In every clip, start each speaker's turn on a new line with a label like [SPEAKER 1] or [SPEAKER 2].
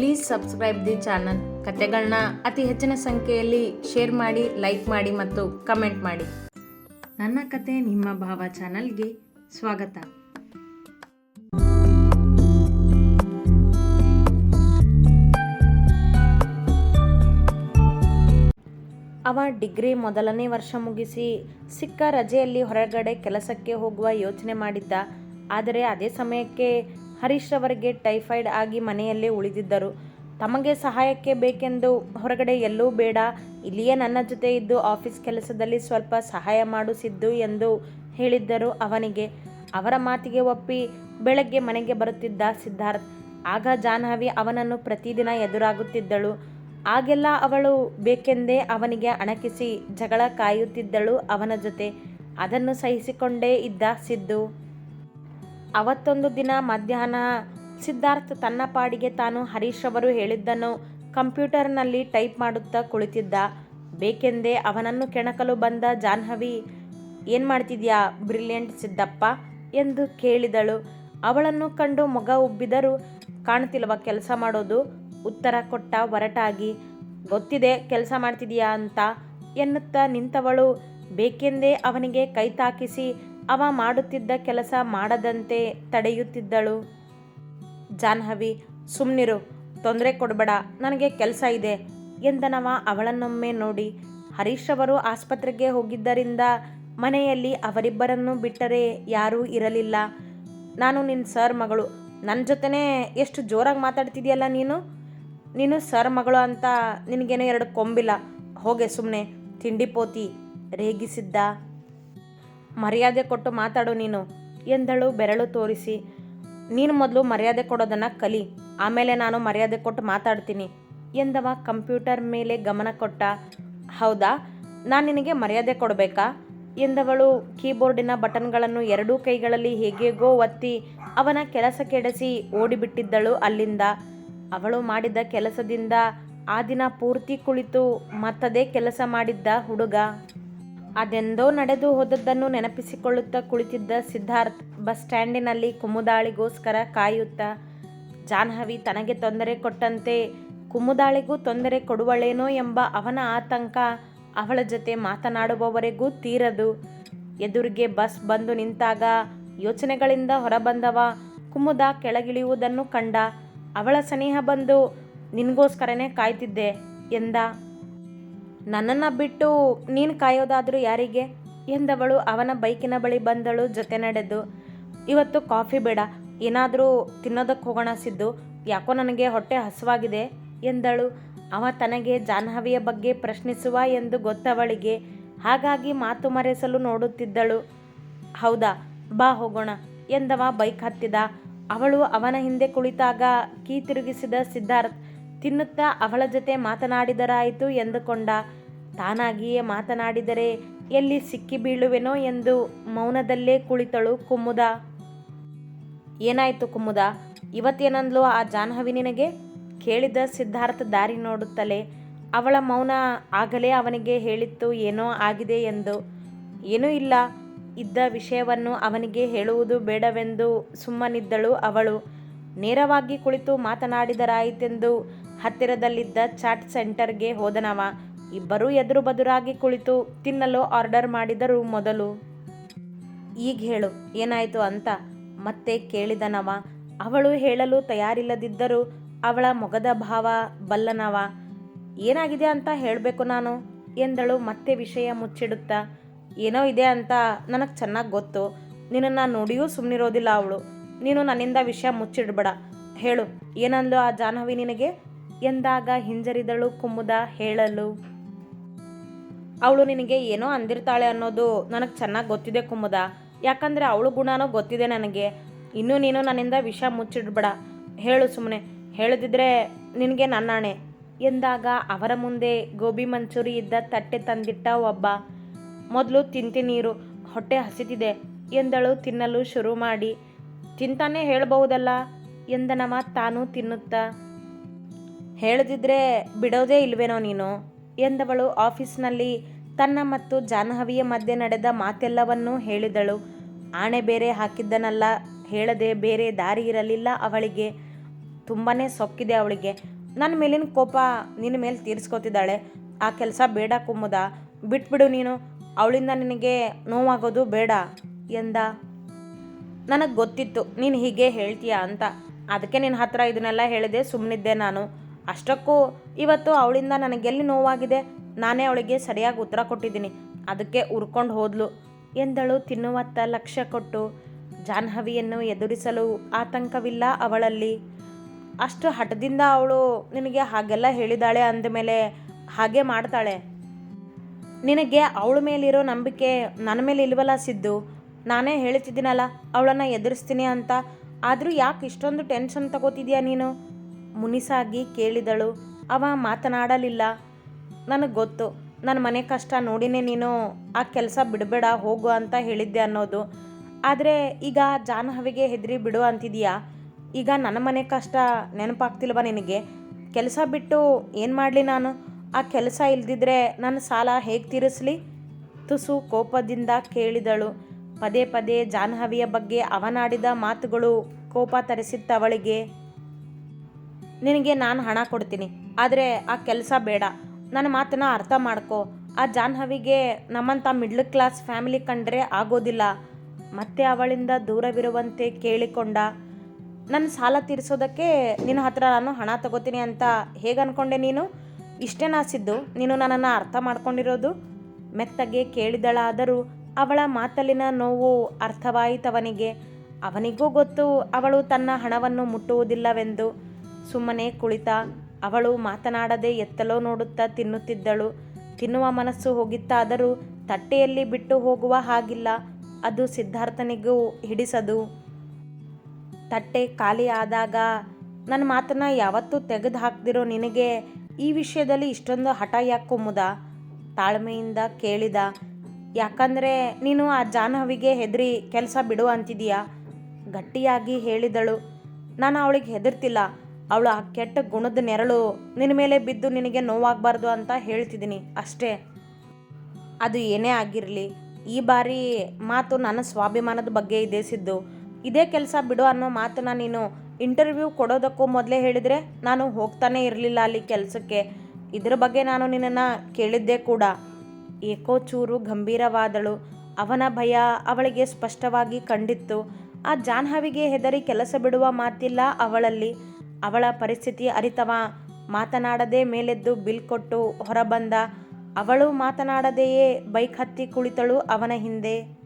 [SPEAKER 1] Please subscribe the channel ಕತೆಗಳನ್ನ ಅತಿ ಹೆಚ್ಚಿನ ಸಂಖ್ಯೆಯಲ್ಲಿ ಶೇರ್ ಮಾಡಿ ಲೈಕ್ ಮಾಡಿ ಮತ್ತು ಕಮೆಂಟ್ ಮಾಡಿ. ನನ್ನ ಕತೆ ನಿಮ್ಮ ಭಾವ ಚಾನಲ್ಗೆ ಸ್ವಾಗತ. ಅವ ಡಿಗ್ರಿ ಮೊದಲನೇ ವರ್ಷ ಮುಗಿಸಿ ಸಿಕ್ಕ ರಜೆಯಲ್ಲಿ ಹೊರಗಡೆ ಕೆಲಸಕ್ಕೆ ಹೋಗುವ ಯೋಚನೆ ಮಾಡಿದ್ದ. ಆದರೆ ಅದೇ ಸಮಯಕ್ಕೆ ಹರೀಶ್ ರವರಿಗೆ ಟೈಫಾಯ್ಡ್ ಆಗಿ ಮನೆಯಲ್ಲೇ ಉಳಿದಿದ್ದರು. ತಮಗೆ ಸಹಾಯಕ್ಕೆ ಬೇಕೆಂದು ಹೊರಗಡೆ ಎಲ್ಲೂ ಬೇಡ. ಇಲ್ಲಿಯೇ ನನ್ನ ಜೊತೆ ಇದ್ದು ಆಫೀಸ್ ಕೆಲಸದಲ್ಲಿ ಸ್ವಲ್ಪ ಸಹಾಯ ಮಾಡಿಸಿದ್ದು ಎಂದು ಹೇಳಿದ್ದರು ಅವನಿಗೆ. ಅವರ ಮಾತಿಗೆ ಒಪ್ಪಿ ಬೆಳಗ್ಗೆ ಮನೆಗೆ ಬರುತ್ತಿದ್ದ ಸಿದ್ಧಾರ್ಥ್. ಆಗ ಜಾಹ್ನವಿ ಅವನನ್ನು ಪ್ರತಿದಿನ ಎದುರಾಗುತ್ತಿದ್ದಳು. ಆಗೆಲ್ಲ ಅವಳು ಬೇಕೆಂದೇ ಅವನಿಗೆ ಅಣಕಿಸಿ ಜಗಳ ಕಾಯುತ್ತಿದ್ದಳು ಅವನ ಜೊತೆ. ಅದನ್ನು ಸಹಿಸಿಕೊಂಡೇ ಇದ್ದ ಸಿದ್ದು. ಅವತ್ತೊಂದು ದಿನ ಮಧ್ಯಾಹ್ನ ಸಿದ್ಧಾರ್ಥ್ ತನ್ನ ಪಾಡಿಗೆ ತಾನು ಹರೀಶ್ ಅವರು ಹೇಳಿದ್ದನ್ನು ಕಂಪ್ಯೂಟರ್ನಲ್ಲಿ ಟೈಪ್ ಮಾಡುತ್ತಾ ಕುಳಿತಿದ್ದ. ಬೇಕೆಂದೇ ಅವನನ್ನು ಕೆಣಕಲು ಬಂದ ಜಾಹ್ನವಿ, ಏನು ಮಾಡ್ತಿದ್ಯಾ ಬ್ರಿಲಿಯಂಟ್ ಸಿದ್ದಪ್ಪ? ಎಂದು ಕೇಳಿದಳು. ಅವಳನ್ನು ಕಂಡು ಮಗ ಉಬ್ಬಿದರೂ, ಕಾಣ್ತಿಲ್ವ ಕೆಲಸ ಮಾಡೋದು? ಉತ್ತರ ಕೊಟ್ಟ ಒರಟಾಗಿ, ಗೊತ್ತಿದೆ ಕೆಲಸ ಮಾಡ್ತಿದೀಯಾ ಅಂತ ಎನ್ನುತ್ತಾ ನಿಂತವಳು. ಬೇಕೆಂದೇ ಅವನಿಗೆ ಕೈ ತಾಕಿಸಿ ಅವ ಮಾಡುತ್ತಿದ್ದ ಕೆಲಸ ಮಾಡದಂತೆ ತಡೆಯುತ್ತಿದ್ದಳು. ಜಾಹ್ನವಿ ಸುಮ್ಮನಿರು ತೊಂದರೆ ಕೊಡಬೇಡ, ನನಗೆ ಕೆಲಸ ಇದೆ, ಎಂದನವ ಅವಳನ್ನೊಮ್ಮೆ ನೋಡಿ. ಹರೀಶ್ ಅವರು ಆಸ್ಪತ್ರೆಗೆ ಹೋಗಿದ್ದರಿಂದ ಮನೆಯಲ್ಲಿ ಅವರಿಬ್ಬರನ್ನು ಬಿಟ್ಟರೆ ಯಾರೂ ಇರಲಿಲ್ಲ. ನಾನು ನಿನ್ನ ಸರ್ ಮಗಳು ನನ್ನ ಜೊತೆನೇ ಎಷ್ಟು ಜೋರಾಗಿ ಮಾತಾಡ್ತಿದೆಯಲ್ಲ ನೀನು? ನೀನು ಸರ್ ಮಗಳು ಅಂತ ನಿನಗೇನೋ ಎರಡು ಕೊಂಬಿಲ್ಲ, ಹೋಗೆ ಸುಮ್ಮನೆ ತಿಂಡಿ ಪೋತಿ, ರೇಗಿಸಿದ್ದ ಮರ್ಯಾದೆ ಕೊಟ್ಟು ಮಾತಾಡು ನೀನು ಎಂದಳು ಬೆರಳು ತೋರಿಸಿ. ನೀನು ಮೊದಲು ಮರ್ಯಾದೆ ಕೊಡೋದನ್ನು ಕಲಿ, ಆಮೇಲೆ ನಾನು ಮರ್ಯಾದೆ ಕೊಟ್ಟು ಮಾತಾಡ್ತೀನಿ ಎಂದವ ಕಂಪ್ಯೂಟರ್ ಮೇಲೆ ಗಮನ ಕೊಟ್ಟ. ಹೌದಾ, ನಾನು ನಿನಗೆ ಮರ್ಯಾದೆ ಕೊಡಬೇಕಾ ಎಂದವಳು ಕೀಬೋರ್ಡಿನ ಬಟನ್ಗಳನ್ನು ಎರಡೂ ಕೈಗಳಲ್ಲಿ ಹೇಗೇಗೋ ಒತ್ತಿ ಅವನ ಕೆಲಸ ಕೆಡಿಸಿ ಓಡಿಬಿಟ್ಟಿದ್ದಳು ಅಲ್ಲಿಂದ. ಅವಳು ಮಾಡಿದ ಕೆಲಸದಿಂದ ಆ ದಿನ ಪೂರ್ತಿ ಕುಳಿತು ಮತ್ತದೇ ಕೆಲಸ ಮಾಡಿದ್ದ ಹುಡುಗ. ಅದೆಂದೋ ನಡೆದು ಹೋದದ್ದನ್ನು ನೆನಪಿಸಿಕೊಳ್ಳುತ್ತಾ ಕುಳಿತಿದ್ದ ಸಿದ್ಧಾರ್ಥ್, ಬಸ್ ಸ್ಟ್ಯಾಂಡಿನಲ್ಲಿ ಕುಮುದಾಳಿಗೋಸ್ಕರ ಕಾಯುತ್ತಾ, ಜಾಹ್ನವಿ, ತನಗೆ ತೊಂದರೆ ಕೊಟ್ಟಂತೆ, ಕುಮುದಾಳಿಗೂ ತೊಂದರೆ ಕೊಡುವಳೇನೋ ಎಂಬ ಅವನ ಆತಂಕ, ಅವಳ ಜೊತೆ ಮಾತನಾಡುವವರೆಗೂ ತೀರದು. ಎದುರಿಗೆ ಬಸ್ ಬಂದು ನಿಂತಾಗ ಯೋಚನೆಗಳಿಂದ ಹೊರಬಂದವ, ಕುಮುದ ಕೆಳಗಿಳಿಯುವುದನ್ನು ಕಂಡ, ಅವಳ ಸನಿಹ ಬಂದು ನಿನಗೋಸ್ಕರನೇ ಕಾಯ್ತಿದ್ದೆ ಎಂದ. ನನ್ನನ್ನು ಬಿಟ್ಟು ನೀನು ಕಾಯೋದಾದರೂ ಯಾರಿಗೆ? ಎಂದವಳು ಅವನ ಬೈಕಿನ ಬಳಿ ಬಂದಳು, ಜೊತೆ ನಡೆದು. ಇವತ್ತು ಕಾಫಿ ಬೇಡ, ಏನಾದರೂ ತಿನ್ನೋದಕ್ಕೆ ಹೋಗೋಣ ಸಿದ್ದು, ಯಾಕೋ ನನಗೆ ಹೊಟ್ಟೆ ಹಸುವಾಗಿದೆ, ಎಂದಳು. ಅವ ತನಗೆ ಜಾಹ್ನವಿಯ ಬಗ್ಗೆ ಪ್ರಶ್ನಿಸುವ ಎಂದು ಗೊತ್ತವಳಿಗೆ ಹಾಗಾಗಿ ಮಾತು ಮರೆಸಲು ನೋಡುತ್ತಿದ್ದಳು. ಹೌದಾ, ಬಾ ಹೋಗೋಣ, ಎಂದವ ಬೈಕ್ ಹತ್ತಿದ. ಅವಳು ಅವನ ಹಿಂದೆ ಕುಳಿತಾಗ ಕೀ ತಿರುಗಿಸಿದ ಸಿದ್ಧಾರ್ಥ್ ತಿನ್ನುತ್ತಾ ಅವಳ ಜೊತೆ ಮಾತನಾಡಿದರಾಯಿತು ಎಂದುಕೊಂಡ. ತಾನಾಗಿಯೇ ಮಾತನಾಡಿದರೆ ಎಲ್ಲಿ ಸಿಕ್ಕಿ ಬೀಳುವೆನೋ ಎಂದು ಮೌನದಲ್ಲೇ ಕುಳಿತಳು ಕುಮ್ಮುದ ಏನಾಯಿತು ಕುಮ್ಮುದ ಇವತ್ತೇನಂದ್ಲು ಆ ಜಾಹ್ನವಿ ನಿನಗೆ? ಕೇಳಿದ ಸಿದ್ಧಾರ್ಥ ದಾರಿ ನೋಡುತ್ತಲೇ ಅವಳ ಮೌನ ಆಗಲೇ ಅವನಿಗೆ ಹೇಳಿತ್ತು, ಏನೋ ಆಗಿದೆ ಎಂದು. ಏನೂ ಇಲ್ಲ, ಇದ್ದ ವಿಷಯವನ್ನು ಅವನಿಗೆ ಹೇಳುವುದು ಬೇಡವೆಂದು ಸುಮ್ಮನಿದ್ದಳು ಅವಳು. ನೇರವಾಗಿ ಕುಳಿತು ಮಾತನಾಡಿದರಾಯಿತೆಂದು ಹತ್ತಿರದಲ್ಲಿದ್ದ ಚಾಟ್ ಸೆಂಟರ್ಗೆ ಹೋದನವ. ಇಬ್ಬರೂ ಎದುರು ಬದುರಾಗಿ ಕುಳಿತು ತಿನ್ನಲು ಆರ್ಡರ್ ಮಾಡಿದರು ಮೊದಲು. ಈಗ ಹೇಳು, ಏನಾಯಿತು ಅಂತ ಮತ್ತೆ ಕೇಳಿದನವ. ಅವಳು ಹೇಳಲು ತಯಾರಿಲ್ಲದಿದ್ದರೂ ಅವಳ ಮೊಗದ ಭಾವ ಬಲ್ಲನವ. ಏನಾಗಿದೆ ಅಂತ ಹೇಳಬೇಕು ನಾನು? ಎಂದಳು ಮತ್ತೆ ವಿಷಯ ಮುಚ್ಚಿಡುತ್ತಾ. ಏನೋ ಇದೆ ಅಂತ ನನಗೆ ಚೆನ್ನಾಗಿ ಗೊತ್ತು. ನಿನ್ನನ್ನು ನೋಡಿಯೂ ಸುಮ್ಮನಿರೋದಿಲ್ಲ ಅವಳು. ನೀನು ನನ್ನಿಂದ ವಿಷಯ ಮುಚ್ಚಿಡ್ಬೇಡ. ಹೇಳು, ಏನಂದ್ಲು ಆ ಜಾಹ್ನವಿ ನಿನಗೆ? ಎಂದಾಗ ಹಿಂಜರಿದಳು ಕುಮುದ ಹೇಳಲು. ಅವಳು ನಿನಗೆ ಏನೋ ಅಂದಿರ್ತಾಳೆ ಅನ್ನೋದು ನನಗೆ ಚೆನ್ನಾಗಿ ಗೊತ್ತಿದೆ ಕುಮುದ. ಯಾಕಂದರೆ ಅವಳು ಗುಣನೂ ಗೊತ್ತಿದೆ ನನಗೆ. ಇನ್ನೂ ನೀನು ನನ್ನಿಂದ ವಿಷ ಮುಚ್ಚಿಡ್ಬೇಡ. ಹೇಳು ಸುಮ್ಮನೆ ಹೇಳದಿದ್ರೆ ನಿನಗೆ ನನ್ನಾಣೆ. ಎಂದಾಗ ಅವರ ಮುಂದೆ ಗೋಬಿ ಮಂಚೂರಿ ಇದ್ದ ತಟ್ಟೆ ತಂದಿಟ್ಟ ಒಬ್ಬ. ಮೊದಲು ತಿಂತೀನೀರು ಹೊಟ್ಟೆ ಹಸಿತಿದೆ ಎಂದಳು ತಿನ್ನಲು ಶುರು ಮಾಡಿ. ತಿಂತಾನೆ ಹೇಳಬಹುದಲ್ಲ? ಎಂದನವ ತಾನು ತಿನ್ನುತ್ತಾ. ಹೇಳದಿದ್ರೆ ಬಿಡೋದೇ ಇಲ್ವೇನೋ ನೀನು? ಎಂದವಳು ಆಫೀಸ್ನಲ್ಲಿ ತನ್ನ ಮತ್ತು ಜಾಹ್ನವಿಯ ಮಧ್ಯೆ ನಡೆದ ಮಾತೆಲ್ಲವನ್ನೂ ಹೇಳಿದಳು. ಆಣೆ ಬೇರೆ ಹಾಕಿದ್ದನಲ್ಲ, ಹೇಳದೆ ಬೇರೆ ದಾರಿ ಇರಲಿಲ್ಲ ಅವಳಿಗೆ. ತುಂಬಾ ಸೊಕ್ಕಿದೆ ಅವಳಿಗೆ. ನನ್ನ ಮೇಲಿನ ಕೋಪ ನಿನ್ನ ಮೇಲೆ ತೀರಿಸ್ಕೊತಿದ್ದಾಳೆ. ಆ ಕೆಲಸ ಬೇಡ ಕುಮ್ಮುದ. ಬಿಟ್ಬಿಡು ನೀನು. ಅವಳಿಂದ ನಿನಗೆ ನೋವಾಗೋದು ಬೇಡ ಎಂದ. ನನಗೆ ಗೊತ್ತಿತ್ತು ನೀನು ಹೀಗೆ ಹೇಳ್ತೀಯ ಅಂತ. ಅದಕ್ಕೆ ನಿನ್ನ ಹತ್ರ ಇದನ್ನೆಲ್ಲ ಹೇಳಿದೆ ಸುಮ್ಮನಿದ್ದೆ ನಾನು. ಅಷ್ಟಕ್ಕೂ ಇವತ್ತು ಅವಳಿಂದ ನನಗೆಲ್ಲಿ ನೋವಾಗಿದೆ? ನಾನೇ ಅವಳಿಗೆ ಸರಿಯಾಗಿ ಉತ್ತರ ಕೊಟ್ಟಿದ್ದೀನಿ. ಅದಕ್ಕೆ ಉರ್ಕೊಂಡು ಹೋದ್ಲು. ಎಂದಳು ತಿನ್ನುವತ್ತ ಲಕ್ಷ್ಯ ಕೊಟ್ಟು. ಜಾಹ್ನವಿಯನ್ನು ಎದುರಿಸಲು ಆತಂಕವಿಲ್ಲ ಅವಳಲ್ಲಿ. ಅಷ್ಟು ಹಠದಿಂದ ಅವಳು ನಿನಗೆ ಹಾಗೆಲ್ಲ ಹೇಳಿದಾಳೆ ಅಂದಮೇಲೆ ಹಾಗೆ ಮಾಡ್ತಾಳೆ. ನಿನಗೆ ಅವಳ ಮೇಲಿರೋ ನಂಬಿಕೆ ನನ್ನ ಮೇಲೆ ಇಲ್ವಲ್ಲ ಸಿದ್ದು? ನಾನೇ ಹೇಳ್ತಿದ್ದೀನಲ್ಲ, ಅವಳನ್ನು ಎದುರಿಸ್ತೀನಿ ಅಂತ. ಆದರೂ ಯಾಕೆ ಇಷ್ಟೊಂದು ಟೆನ್ಷನ್ ತಗೋತಿದ್ಯಾ ನೀನು? ಮುನಿಸಾಗಿ ಕೇಳಿದಳು. ಅವ ಮಾತನಾಡಲಿಲ್ಲ. ನನಗೆ ಗೊತ್ತು ನನ್ನ ಮನೆ ಕಷ್ಟ ನೋಡಿನೇ ನೀನು ಆ ಕೆಲಸ ಬಿಡಬೇಡ, ಹೋಗು ಅಂತ ಹೇಳಿದ್ದೆ ಅನ್ನೋದು. ಆದರೆ ಈಗ ಜಾಹ್ನವಿಗೆ ಹೆದರಿ ಬಿಡು ಅಂತಿದೀಯಾ? ಈಗ ನನ್ನ ಮನೆ ಕಷ್ಟ ನೆನಪಾಗ್ತಿಲ್ವಾ ನಿನಗೆ? ಕೆಲಸ ಬಿಟ್ಟು ಏನು ಮಾಡಲಿ ನಾನು? ಆ ಕೆಲಸ ಇಲ್ದಿದ್ರೆ ನನ್ನ ಸಾಲ ಹೇಗೆ ತೀರಿಸಲಿ? ತುಸು ಕೋಪದಿಂದ ಕೇಳಿದಳು. ಪದೇ ಪದೇ ಜಾಹ್ನವಿಯ ಬಗ್ಗೆ ಅವನಾಡಿದ ಮಾತುಗಳು ಕೋಪ ತರಿಸಿತ್ತವಳಿಗೆ. ನಿನಗೆ ನಾನು ಹಣ ಕೊಡ್ತೀನಿ, ಆದರೆ ಆ ಕೆಲಸ ಬೇಡ. ನನ್ನ ಮಾತನ್ನ ಅರ್ಥ ಮಾಡ್ಕೊ. ಆ ಜಾಹ್ನವಿಗೆ ನಮ್ಮಂಥ ಮಿಡ್ಲ್ ಕ್ಲಾಸ್ ಫ್ಯಾಮಿಲಿ ಕಂಡ್ರೆ ಆಗೋದಿಲ್ಲ. ಮತ್ತೆ ಅವಳಿಂದ ದೂರವಿರುವಂತೆ ಕೇಳಿಕೊಂಡ ನನ್ನ ಸಾಲ ತೀರಿಸೋದಕ್ಕೆ ನಿನ್ನ ಹತ್ರ ನಾನು ಹಣ ತಗೋತೀನಿ ಅಂತ ಹೇಗೆ ಅನ್ಕೊಂಡೆ ನೀನು? ಇಷ್ಟೇ ನಾಸಿದ್ದು ನೀನು ನನ್ನನ್ನು ಅರ್ಥ ಮಾಡ್ಕೊಂಡಿರೋದು? ಮೆತ್ತಗೆ ಕೇಳಿದಳಾದರೂ ಅವಳ ಮಾತಲ್ಲಿನ ನೋವು ಅರ್ಥವಾಯಿತವನಿಗೆ. ಅವನಿಗೂ ಗೊತ್ತು, ಅವಳು ತನ್ನ ಹಣವನ್ನು ಮುಟ್ಟುವುದಿಲ್ಲವೆಂದು. ಸುಮ್ಮನೆ ಕುಳಿತ. ಅವಳು ಮಾತನಾಡದೆ ಎತ್ತಲೋ ನೋಡುತ್ತಾ ತಿನ್ನುತ್ತಿದ್ದಳು. ತಿನ್ನುವ ಮನಸ್ಸು ಹೋಗಿತ್ತಾದರೂ ತಟ್ಟೆಯಲ್ಲಿ ಬಿಟ್ಟು ಹೋಗುವ ಹಾಗಿಲ್ಲ. ಅದು ಸಿದ್ಧಾರ್ಥನಿಗೂ ಹಿಡಿಸದು. ತಟ್ಟೆ ಖಾಲಿ ಆದಾಗ, ನನ್ನ ಮಾತನ್ನ ಯಾವತ್ತೂ ತೆಗೆದು ಹಾಕ್ದಿರೋ ನಿನಗೆ ಈ ವಿಷಯದಲ್ಲಿ ಇಷ್ಟೊಂದು ಹಠ ಯಾಕೊಮ್ಮುದ ತಾಳ್ಮೆಯಿಂದ ಕೇಳಿದ. ಯಾಕಂದರೆ ನೀನು ಆ ಜಾಹ್ನವಿಗೆ ಹೆದರಿ ಕೆಲಸ ಬಿಡು ಅಂತಿದೀಯಾ? ಗಟ್ಟಿಯಾಗಿ ಹೇಳಿದಳು. ನಾನು ಅವಳಿಗೆ ಹೆದರ್ತಿಲ್ಲ. ಅವಳು ಆ ಕೆಟ್ಟ ಗುಣದ ನೆರಳು ನಿನ್ನ ಮೇಲೆ ಬಿದ್ದು ನಿನಗೆ ನೋವಾಗಬಾರ್ದು ಅಂತ ಹೇಳ್ತಿದ್ದೀನಿ ಅಷ್ಟೇ. ಅದು ಏನೇ ಆಗಿರಲಿ, ಈ ಬಾರಿ ಮಾತು ನನ್ನ ಸ್ವಾಭಿಮಾನದ ಬಗ್ಗೆ ಇದೆ ಸಿದ್ದು ಇದೇ ಕೆಲಸ ಬಿಡು ಅನ್ನೋ ಮಾತನ್ನ ನೀನು ಇಂಟರ್ವ್ಯೂ ಕೊಡೋದಕ್ಕೂ ಮೊದಲೇ ಹೇಳಿದರೆ ನಾನು ಹೋಗ್ತಾನೆ ಇರಲಿಲ್ಲ ಅಲ್ಲಿ ಕೆಲಸಕ್ಕೆ. ಇದ್ರ ಬಗ್ಗೆ ನಾನು ನಿನ್ನನ್ನು ಕೇಳಿದ್ದೆ ಕೂಡ. ಏಕೋ ಚೂರು ಗಂಭೀರವಾದಳು. ಅವನ ಭಯ ಅವಳಿಗೆ ಸ್ಪಷ್ಟವಾಗಿ ಕಂಡಿತ್ತು. ಆ ಜಾನ್ಹವಿಗೆ ಹೆದರಿ ಕೆಲಸ ಬಿಡುವ ಮಾತಿಲ್ಲ ಅವಳಲ್ಲಿ. ಅವಳ ಪರಿಸ್ಥಿತಿ ಅರಿತವ. ಮಾತನಾಡದೆ ಮೇಲೆದ್ದು ಬಿಲ್ ಕೊಟ್ಟು ಹೊರಬಂದ. ಅವಳು ಮಾತನಾಡದೆಯೇ ಬೈಕ್ ಹತ್ತಿ ಕುಳಿತಳು ಅವನ ಹಿಂದೆ.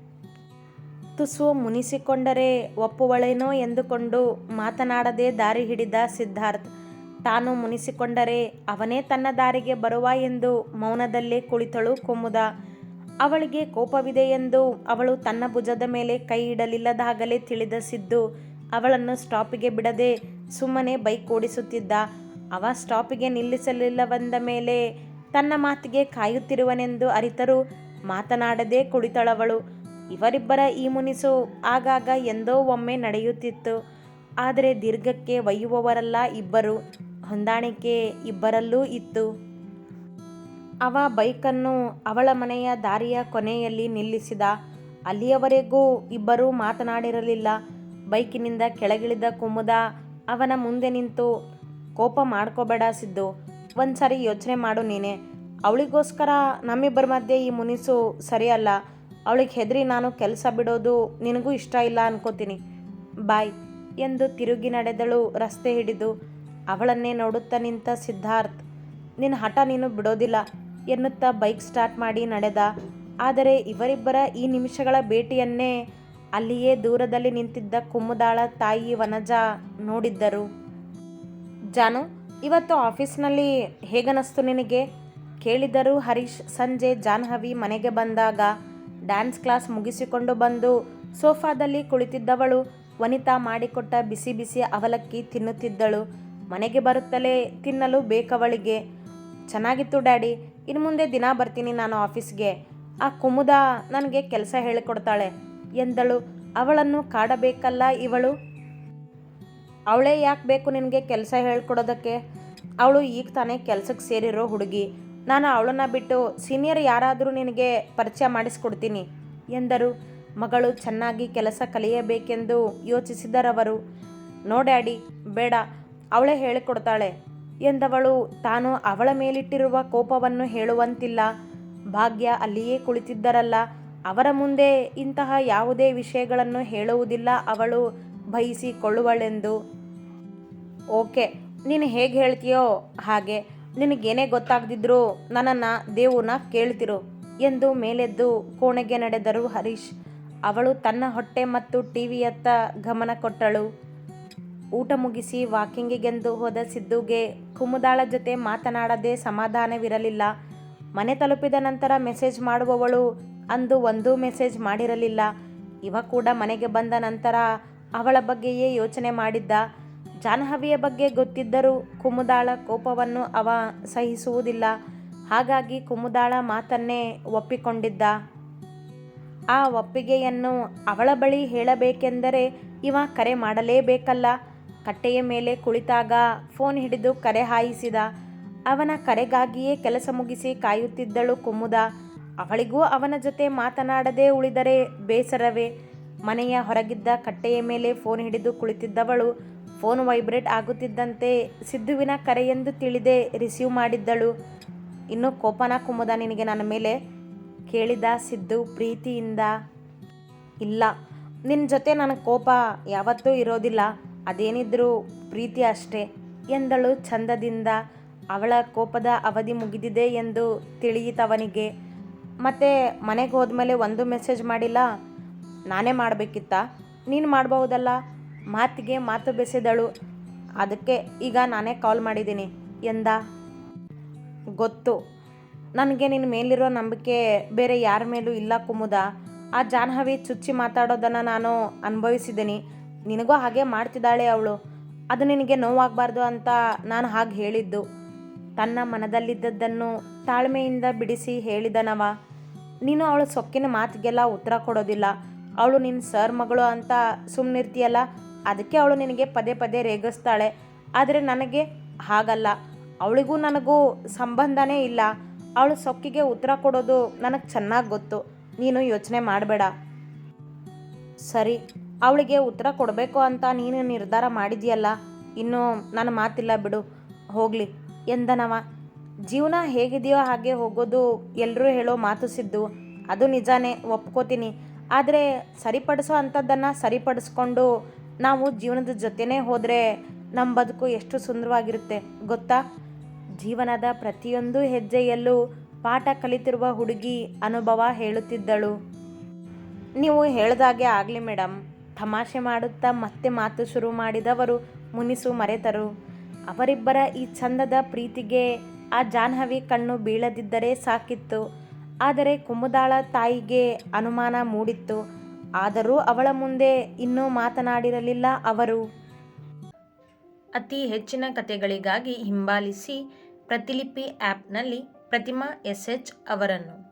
[SPEAKER 1] ತುಸು ಮುನಿಸಿಕೊಂಡರೆ ಒಪ್ಪುವಳೇನೋ ಎಂದುಕೊಂಡು ಮಾತನಾಡದೆ ದಾರಿ ಹಿಡಿದ ಸಿದ್ಧಾರ್ಥ್. ತಾನು ಮುನಿಸಿಕೊಂಡರೆ ಅವನೇ ತನ್ನ ದಾರಿಗೆ ಬರುವ ಎಂದು ಮೌನದಲ್ಲೇ ಕುಳಿತಳು ಕುಮುದ. ಅವಳಿಗೆ ಕೋಪವಿದೆ ಎಂದು ಅವಳು ತನ್ನ ಭುಜದ ಮೇಲೆ ಕೈ ಇಡಲಿಲ್ಲದಾಗಲೇ ತಿಳಿದ ಸಿದ್ದು ಅವಳನ್ನು ಸ್ಟಾಪಿಗೆ ಬಿಡದೆ ಸುಮ್ಮನೆ ಬೈಕ್ ಓಡಿಸುತ್ತಿದ್ದ. ಅವ ಸ್ಟಾಪಿಗೆ ನಿಲ್ಲಿಸಲಿಲ್ಲವಂದ ಮೇಲೆ ತನ್ನ ಮಾತಿಗೆ ಕಾಯುತ್ತಿರುವನೆಂದು ಅರಿತರು. ಮಾತನಾಡದೆ ಕುಳಿತಳವಳು. ಇವರಿಬ್ಬರ ಈ ಮುನಿಸು ಆಗಾಗ ಎಂದೋ ಒಮ್ಮೆ ನಡೆಯುತ್ತಿತ್ತು. ಆದರೆ ದೀರ್ಘಕ್ಕೆ ಒಯ್ಯುವವರಲ್ಲ ಇಬ್ಬರು. ಹೊಂದಾಣಿಕೆ ಇಬ್ಬರಲ್ಲೂ ಇತ್ತು. ಅವ ಬೈಕನ್ನು ಅವಳ ಮನೆಯ ದಾರಿಯ ಕೊನೆಯಲ್ಲಿ ನಿಲ್ಲಿಸಿದ. ಅಲ್ಲಿಯವರೆಗೂ ಇಬ್ಬರೂ ಮಾತನಾಡಿರಲಿಲ್ಲ. ಬೈಕಿನಿಂದ ಕೆಳಗಿಳಿದ ಕುಮುದ ಅವನ ಮುಂದೆ ನಿಂತು ಕೋಪ ಮಾಡ್ಕೋಬೇಡ ಸಿದ್ದು. ಒಂದು ಸಾರಿ ಯೋಚನೆ ಮಾಡು ನೀನೆ. ಅವಳಿಗೋಸ್ಕರ ನಮ್ಮಿಬ್ಬರ ಮಧ್ಯೆ ಈ ಮುನಿಸು ಸರಿಯಲ್ಲ. ಅವಳಿಗೆ ಹೆದರಿ ನಾನು ಕೆಲಸ ಬಿಡೋದು ನಿನಗೂ ಇಷ್ಟ ಇಲ್ಲ ಅನ್ಕೋತೀನಿ. ಬಾಯ್ ಎಂದು ತಿರುಗಿ ನಡೆದಳು ರಸ್ತೆ ಹಿಡಿದು. ಅವಳನ್ನೇ ನೋಡುತ್ತಾ ನಿಂತ ಸಿದ್ಧಾರ್ಥ್ ನಿನ್ನ ಹಠ ನೀನು ಬಿಡೋದಿಲ್ಲ ಎನ್ನುತ್ತಾ ಬೈಕ್ ಸ್ಟಾರ್ಟ್ ಮಾಡಿ ನಡೆದ. ಆದರೆ ಇವರಿಬ್ಬರ ಈ ನಿಮಿಷಗಳ ಭೇಟಿಯನ್ನೇ ಅಲ್ಲಿಯೇ ದೂರದಲ್ಲಿ ನಿಂತಿದ್ದ ಕುಮ್ಮುದಾಳ ತಾಯಿ ವನಜ ನೋಡಿದ್ದರು. ಜಾನು, ಇವತ್ತು ಆಫೀಸ್ನಲ್ಲಿ ಹೇಗನಿಸ್ತು ನಿನಗೆ? ಕೇಳಿದರು ಹರೀಶ್ ಸಂಜೆ ಜಾಹ್ನವಿ ಮನೆಗೆ ಬಂದಾಗ ಡ್ಯಾನ್ಸ್ ಕ್ಲಾಸ್ ಮುಗಿಸಿಕೊಂಡು ಬಂದು ಸೋಫಾದಲ್ಲಿ ಕುಳಿತಿದ್ದವಳು. ವನಿತಾ ಮಾಡಿಕೊಟ್ಟ ಬಿಸಿ ಬಿಸಿ ಅವಲಕ್ಕಿ ತಿನ್ನುತ್ತಿದ್ದಳು. ಮನೆಗೆ ಬರುತ್ತಲೇ ತಿನ್ನಲು ಬೇಕವಳಿಗೆ ಚೆನ್ನಾಗಿತ್ತು ಡ್ಯಾಡಿ ಇನ್ನು ಮುಂದೆ ದಿನ ಬರ್ತೀನಿ ನಾನು ಆಫೀಸ್ಗೆ. ಆ ಕುಮುದ ನನಗೆ ಕೆಲಸ ಹೇಳಿಕೊಡ್ತಾಳೆ. ಎಂದಳು. ಅವಳನ್ನು ಕಾಡಬೇಕಲ್ಲ ಇವಳು? ಅವಳೇ ಯಾಕೆ ಬೇಕು ನಿನಗೆ ಕೆಲಸ ಹೇಳ್ಕೊಡೋದಕ್ಕೆ? ಅವಳು ಈಗ ತಾನೇ ಕೆಲಸಕ್ಕೆ ಸೇರಿರೋ ಹುಡುಗಿ. ನಾನು ಅವಳನ್ನ ಬಿಟ್ಟು ಸೀನಿಯರ್ ಯಾರಾದರೂ ನಿನಗೆ ಪರಿಚಯ ಮಾಡಿಸ್ಕೊಡ್ತೀನಿ ಎಂದರು. ಮಗಳು ಚೆನ್ನಾಗಿ ಕೆಲಸ ಕಲಿಯಬೇಕೆಂದು ಯೋಚಿಸಿದರವರು. ನೋ ಡ್ಯಾಡಿ, ಬೇಡ, ಅವಳೇ ಹೇಳಿಕೊಡ್ತಾಳೆ ಎಂದವಳು. ತಾನು ಅವಳ ಮೇಲಿಟ್ಟಿರುವ ಕೋಪವನ್ನು ಹೇಳುವಂತಿಲ್ಲ. ಭಾಗ್ಯ ಅಲ್ಲಿಯೇ ಕುಳಿತಿದ್ದರಲ್ಲ. ಅವರ ಮುಂದೆ ಇಂತಹ ಯಾವುದೇ ವಿಷಯಗಳನ್ನು ಹೇಳುವುದಿಲ್ಲ. ಅವಳು ಬಯಸಿಕೊಳ್ಳುವಳೆಂದು. ಓಕೆ, ನೀನು ಹೇಗೆ ಹೇಳ್ತೀಯೋ ಹಾಗೆ. ನಿನಗೇನೇ ಗೊತ್ತಾಗದಿದ್ರೂ ನನ್ನನ್ನು ದೇವ್ರನ್ನ ಕೇಳ್ತಿರು ಎಂದು ಮೇಲೆದ್ದು ಕೋಣೆಗೆ ನಡೆದರು ಹರೀಶ್. ಅವಳು ತನ್ನ ಹೊಟ್ಟೆ ಮತ್ತು ಟಿವಿಯತ್ತ ಗಮನ ಕೊಟ್ಟಳು. ಊಟ ಮುಗಿಸಿ ವಾಕಿಂಗಿಗೆಂದು ಹೋದ ಸಿದ್ದುಗೆ ಕುಮುದಾಳ ಜೊತೆ ಮಾತನಾಡದೆ ಸಮಾಧಾನವಿರಲಿಲ್ಲ. ಮನೆ ತಲುಪಿದ ನಂತರ ಮೆಸೇಜ್ ಮಾಡುವವಳು ಅಂದು ಒಂದೂ ಮೆಸೇಜ್ ಮಾಡಿರಲಿಲ್ಲ. ಇವ ಕೂಡ ಮನೆಗೆ ಬಂದ ನಂತರ ಅವಳ ಬಗ್ಗೆಯೇ ಯೋಚನೆ ಮಾಡಿದ್ದ. ಜಾಹ್ನವಿಯ ಬಗ್ಗೆ ಗೊತ್ತಿದ್ದರೂ ಕುಮುದಾಳ ಕೋಪವನ್ನು ಅವ ಸಹಿಸುವುದಿಲ್ಲ. ಹಾಗಾಗಿ ಕುಮುದಾಳ ಮಾತನ್ನೇ ಒಪ್ಪಿಕೊಂಡಿದ್ದ. ಆ ಒಪ್ಪಿಗೆಯನ್ನು ಅವಳ ಬಳಿ ಹೇಳಬೇಕೆಂದರೆ ಇವ ಕರೆ ಮಾಡಲೇಬೇಕಲ್ಲ. ಕಟ್ಟೆಯ ಮೇಲೆ ಕುಳಿತಾಗ ಫೋನ್ ಹಿಡಿದು ಕರೆ ಹಾಯಿಸಿದ. ಅವನ ಕರೆಗಾಗಿಯೇ ಕೆಲಸ ಮುಗಿಸಿ ಕಾಯುತ್ತಿದ್ದಳು ಕುಮುದ. ಅವಳಿಗೂ ಅವನ ಜೊತೆ ಮಾತನಾಡದೆ ಉಳಿದರೆ ಬೇಸರವೇ? ಮನೆಯ ಹೊರಗಿದ್ದ ಕಟ್ಟೆಯ ಮೇಲೆ ಫೋನ್ ಹಿಡಿದು ಕುಳಿತಿದ್ದವಳು. ಫೋನ್ ವೈಬ್ರೇಟ್ ಆಗುತ್ತಿದ್ದಂತೆ ಸಿದ್ದುವಿನ ಕರೆಯೆಂದು ತಿಳಿದೇ ರಿಸೀವ್ ಮಾಡಿದ್ದಳು. ಇನ್ನು ಕೋಪನ ಕುಮುದ ನಿನಗೆ ನನ್ನ ಮೇಲೆ? ಕೇಳಿದ ಸಿದ್ದು ಪ್ರೀತಿಯಿಂದ. ಇಲ್ಲ ನಿನ್ನ ಜೊತೆ ನನಗೆ ಕೋಪ ಯಾವತ್ತೂ ಇರೋದಿಲ್ಲ. ಅದೇನಿದ್ರೂ ಪ್ರೀತಿ ಅಷ್ಟೇ ಎಂದಳು ಚಂದದಿಂದ. ಅವಳ ಕೋಪದ ಅವಧಿ ಮುಗಿದಿದೆ ಎಂದು ತಿಳಿಯಿತವನಿಗೆ. ಮತ್ತೆ ಮನೆಗೆ ಹೋದ್ಮೇಲೆ ಒಂದು ಮೆಸೇಜ್ ಮಾಡಿಲ್ಲ, ನಾನೇ ಮಾಡಬೇಕಿತ್ತ? ನೀನು ಮಾಡಬಹುದಲ್ಲ? ಮಾತಿಗೆ ಮಾತು ಬೆಸೆದಳು. ಅದಕ್ಕೆ ಈಗ ನಾನೇ ಕಾಲ್ ಮಾಡಿದ್ದೀನಿ, ಎಂದ? ಗೊತ್ತು. ನನಗೆ ನಿನ್ನ ಮೇಲಿರೋ ನಂಬಿಕೆ ಬೇರೆ ಯಾರ ಮೇಲೂ ಇಲ್ಲ ಕುಮುದ. ಆ ಜಾಹ್ನವಿ ಚುಚ್ಚಿ ಮಾತಾಡೋದನ್ನು ನಾನು ಅನುಭವಿಸಿದ್ದೀನಿ. ನಿನಗೂ ಹಾಗೆ ಮಾಡ್ತಿದ್ದಾಳೆ ಅವಳು. ಅದು ನಿನಗೆ ನೋವಾಗಬಾರ್ದು ಅಂತ ನಾನು ಹಾಗೆ ಹೇಳಿದ್ದು. ತನ್ನ ಮನದಲ್ಲಿದ್ದದ್ದನ್ನು ತಾಳ್ಮೆಯಿಂದ ಬಿಡಿಸಿ ಹೇಳಿದನವ, ನೀನು ಅವಳ ಸೊಕ್ಕಿನ ಮಾತಿಗೆಲ್ಲ ಉತ್ತರ ಕೊಡೋದಿಲ್ಲ. ಅವಳು ನಿನ್ನ ಸರ್ ಮಗಳು ಅಂತ ಸುಮ್ಮನಿರ್ತೀಯಲ್ಲ ಅದಕ್ಕೆ ಅವಳು ನಿನಗೆ ಪದೇ ಪದೇ ರೇಗಿಸ್ತಾಳೆ. ಆದರೆ ನನಗೆ ಹಾಗಲ್ಲ. ಅವಳಿಗೂ ನನಗೂ ಸಂಬಂಧನೇ ಇಲ್ಲ. ಅವಳು ಸೊಕ್ಕಿಗೆ ಉತ್ತರ ಕೊಡೋದು ನನಗೆ ಚೆನ್ನಾಗಿ ಗೊತ್ತು. ನೀನು ಯೋಚನೆ ಮಾಡಬೇಡ. ಸರಿ, ಅವಳಿಗೆ ಉತ್ತರ ಕೊಡಬೇಕು ಅಂತ ನೀನು ನಿರ್ಧಾರ ಮಾಡಿದೆಯಲ್ಲ? ಇನ್ನೂ ನನ್ನ ಮಾತಿಲ್ಲ ಬಿಡು. ಹೋಗಲಿ ಎಂದನವ. ಜೀವನ ಹೇಗಿದೆಯೋ ಹಾಗೆ ಹೋಗೋದು ಎಲ್ಲರೂ ಹೇಳೋ ಮಾತು ಸಿದ್ದು. ಅದು ನಿಜಾನೇ, ಒಪ್ಕೋತೀನಿ. ಆದರೆ ಸರಿಪಡಿಸೋ ಅಂಥದ್ದನ್ನು ಸರಿಪಡಿಸ್ಕೊಂಡು ನಾವು ಜೀವನದ ಜೊತೆನೇ ಹೋದರೆ ನಮ್ಮ ಬದುಕು ಎಷ್ಟು ಸುಂದರವಾಗಿರುತ್ತೆ, ಗೊತ್ತಾ? ಜೀವನದ ಪ್ರತಿಯೊಂದು ಹೆಜ್ಜೆಯಲ್ಲೂ ಪಾಠ ಕಲಿತಿರುವ ಹುಡುಗಿ ಅನುಭವ ಹೇಳುತ್ತಿದ್ದಳು. ನೀವು ಹೇಳ್ದಾಗೆ ಆಗಲಿ ಮೇಡಮ್ ತಮಾಷೆ ಮಾಡುತ್ತಾ ಮತ್ತೆ ಮಾತು ಶುರು ಮಾಡಿದವರು ಮುನಿಸು ಮರೆತರು. ಅವರಿಬ್ಬರ ಈ ಚಂದದ ಪ್ರೀತಿಗೆ ಆ ಜಾಹ್ನವಿ ಕಣ್ಣು ಬೀಳದಿದ್ದರೆ ಸಾಕಿತ್ತು. ಆದರೆ ಕುಮುದಾಳ ತಾಯಿಗೆ ಅನುಮಾನ ಮೂಡಿತ್ತು. ಆದರೂ ಅವಳ ಮುಂದೆ ಇನ್ನೂ ಮಾತನಾಡಿರಲಿಲ್ಲ ಅವರು. ಅತಿ ಹೆಚ್ಚಿನ ಕಥೆಗಳಿಗಾಗಿ ಹಿಂಬಾಲಿಸಿ ಪ್ರತಿಲಿಪಿ ಆ್ಯಪ್ನಲ್ಲಿ ಪ್ರತಿಮಾ ಎಸ್ ಎಚ್ ಅವರನ್ನು.